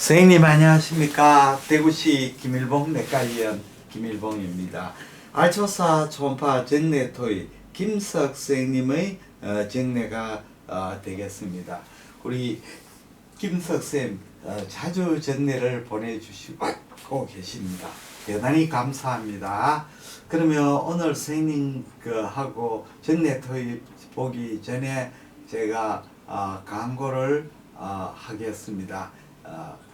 선생님 안녕하십니까 대구시 김일봉 내과위원 김일봉입니다. 알초사 초음파 정례토의 김석 선생님의 어, 정례가 어, 되겠습니다. 우리 김석 쌤 어, 자주 정례를 보내주시고 계십니다. 대단히 감사합니다. 그러면 오늘 선생님 그 하고 정례토의 보기 전에 제가 어, 광고를 어, 하겠습니다. 어,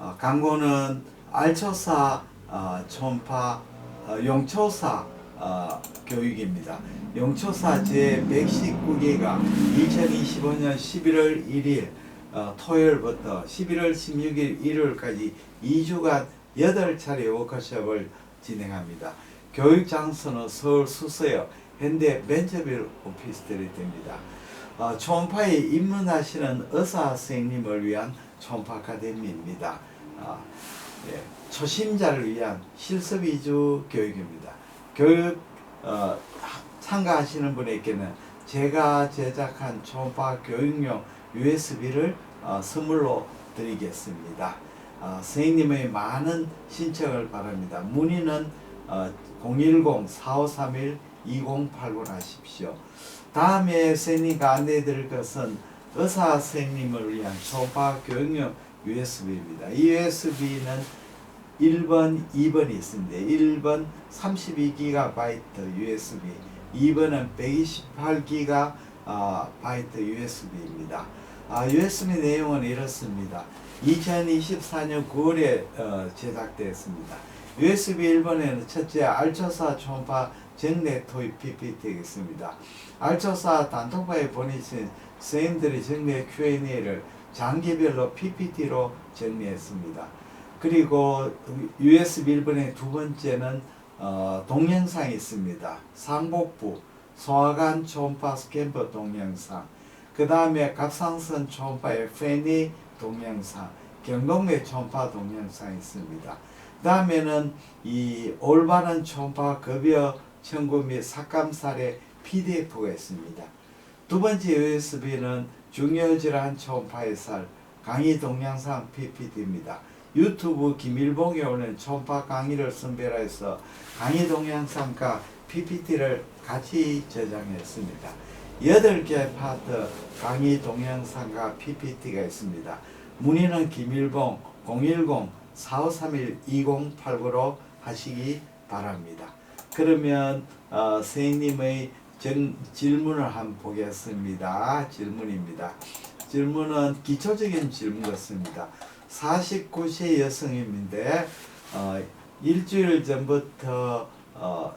어, 광고는 알초사 어, 초음파 어, 용초사 어, 교육입니다. 용초사 제 119기가 2025년 11월 1일 어, 토요일부터 11월 16일 일요일까지 2주간 8차례 워크숍을 진행합니다. 교육 장소는 서울 수서역 현대 벤처빌 오피스텔이 됩니다. 어, 초음파에 입문하시는 의사 선생님을 위한 초음파 아카데미입니다. 어, 예, 초심자를 위한 실습 위주 교육입니다. 교육 어, 하- 참가하시는 분에게는 제가 제작한 초음파 교육용 USB를 어, 선물로 드리겠습니다. 어, 선생님의 많은 신청을 바랍니다. 문의는 어, 010-4531-2089 하십시오. 다음에 선생님과 안내해 드릴 것은 의사 선생님을 위한 초음파 교육용 USB입니다. 이 USB는 1번, 2번이 있습니다. 1번 32GB USB, 2번은 128GB 아, 바이트 USB입니다. 아, USB 내용은 이렇습니다. 2024년 9월에 어, 제작되었습니다. USB 1번에는 첫째 알초사 초음파 정례 토입 PPT가 있습니다. 알초사 단톡방에 보내신 선생님들의 정례 Q&A를 장기별로 PPT로 정리했습니다. 그리고 USB 1번의 두 번째는 어, 동영상이 있습니다. 상복부, 소화관 초음파 스캔버 동영상, 그 다음에 갑상선 초음파의 페니 동영상, 경동맥 초음파 동영상이 있습니다. 다음에는 이 올바른 초음파 급여 청구 및 삭감살의 PDF가 있습니다. 두 번째 USB는 중요질환 초음파의 살 강의 동영상 PPT입니다. 유튜브 김일봉에 오는 초음파 강의를 선별해서 강의 동영상과 PPT를 같이 저장했습니다. 8개 파트 강의 동영상과 PPT가 있습니다. 문의는 김일봉 010-4531-2089로 하시기 바랍니다. 그러면 어, 선생님의 정, 질문을 한번 보겠습니다. 질문입니다. 질문은 기초적인 질문 같습니다. 49세 여성인데 어, 일주일 전부터 어,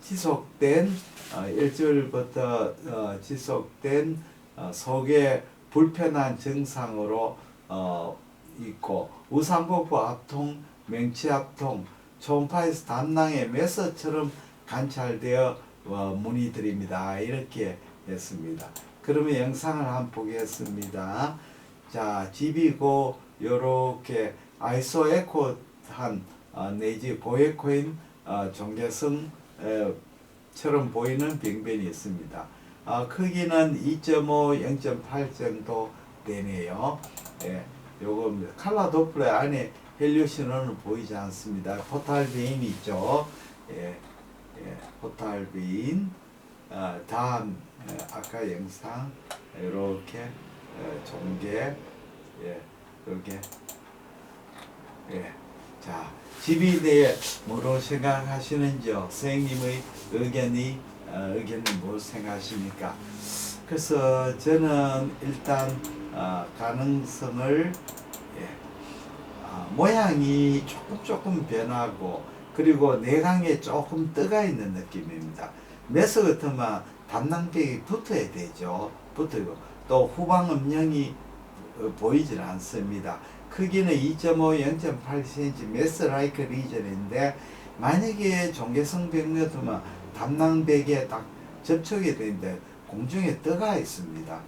지속된 어, 일주일부터 어, 지속된 어, 속에 불편한 증상으로 어, 있고 우상복부 압통, 맹치 압통, 초음파에서 담낭에 메서처럼 관찰되어 어, 문의드립니다. 이렇게 했습니다. 그러면 영상을 한번 보겠습니다. 자, 집이고 요렇게 아이소 에코한 어, 내지 고에코인 어, 종개성 에, 처럼 보이는 병변이 있습니다. 어, 크기는 2.5, 0.8 정도 되네요. 예, 요거 칼라 도플러 안에 헬류 신호는 보이지 않습니다. 포탈빈이 있죠. 예, 예, 포탈빈. 어, 다음 예, 아까 영상 이렇게 예, 종개 예, 이렇게 예, 자 집에 대해 뭐로 생각하시는지요? 선생님의 의견이 어, 의견은 뭐 생각하십니까? 그래서 저는 일단 어, 가능성을 모양이 조금 조금 변하고 그리고 내강에 조금 뜨가 있는 느낌입니다. 메스 같으면 담낭벽이 붙어야 되죠. 붙어요. 또 후방 음영이 어, 보이질 않습니다. 크기는 2.5, 0.8cm 메스 라이크 리전인데 만약에 종개성 병면도면 담낭벽에 딱 접촉이 되는데 공중에 떠가 있습니다.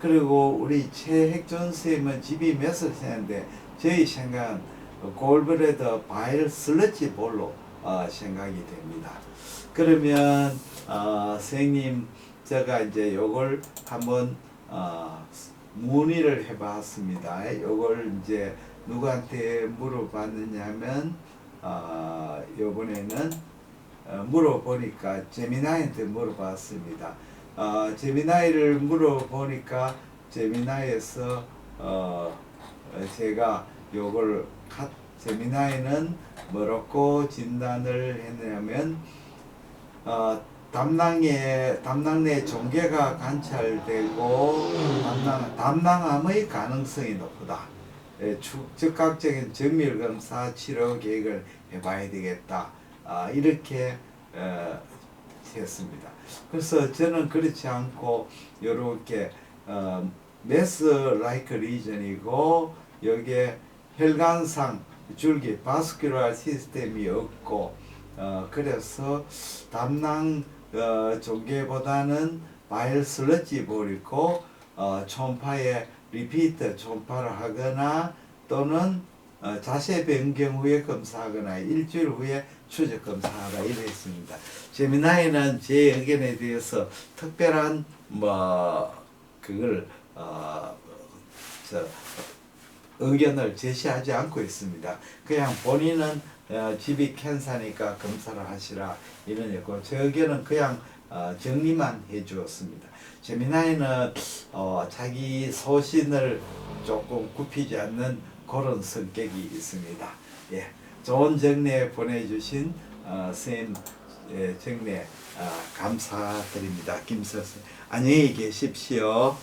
그리고 우리 최핵전 쌤은 집이 메스 세는데 저희 생각은 골브레더 바일 슬러지 볼로 어, 생각이 됩니다. 그러면 어, 선생님 제가 이제 요걸 한번 어, 문의를 해봤습니다. 요걸 이제 누구한테 물어봤느냐면 어, 요번에는 어, 물어보니까 제미나이한테 물어봤습니다. 어, 제미나이를 물어보니까 제미나이에서 어, 어, 제가 요걸 카, 제미나이는 뭐라고 진단을 했냐면 어, 담낭에 담낭 내 종괴가 관찰되고 담낭 담낭암의 가능성이 높다. 예, 추- 즉각적인 정밀 검사 치료 계획을 해봐야 되겠다. 아, 이렇게 어, 했습니다. 그래서 저는 그렇지 않고 이렇게 어, 메스 라이크 리전이고 여기에 혈관상 줄기 바스큘라 시스템이 없고 어, 그래서 담낭 어, 종괴보다는 바이럴 슬러지 볼이고 어, 초음파에 리피트 초음파를 하거나 또는 어, 자세 변경 후에 검사하거나 일주일 후에 추적 검사하라 이랬습니다. 제미나이는 제 의견에 대해서 특별한 뭐 그걸 어, 저 의견을 제시하지 않고 있습니다. 그냥 본인은 어, 집이 캔사니까 검사를 하시라 이런 였고 제 의견은 그냥 어, 정리만 해주었습니다. 제미나이는 어, 자기 소신을 조금 굽히지 않는 그런 성격이 있습니다. 예, 좋은 정례 보내주신 어, 선생님 예, 정례 아, 감사드립니다. 김서선 안녕히 계십시오.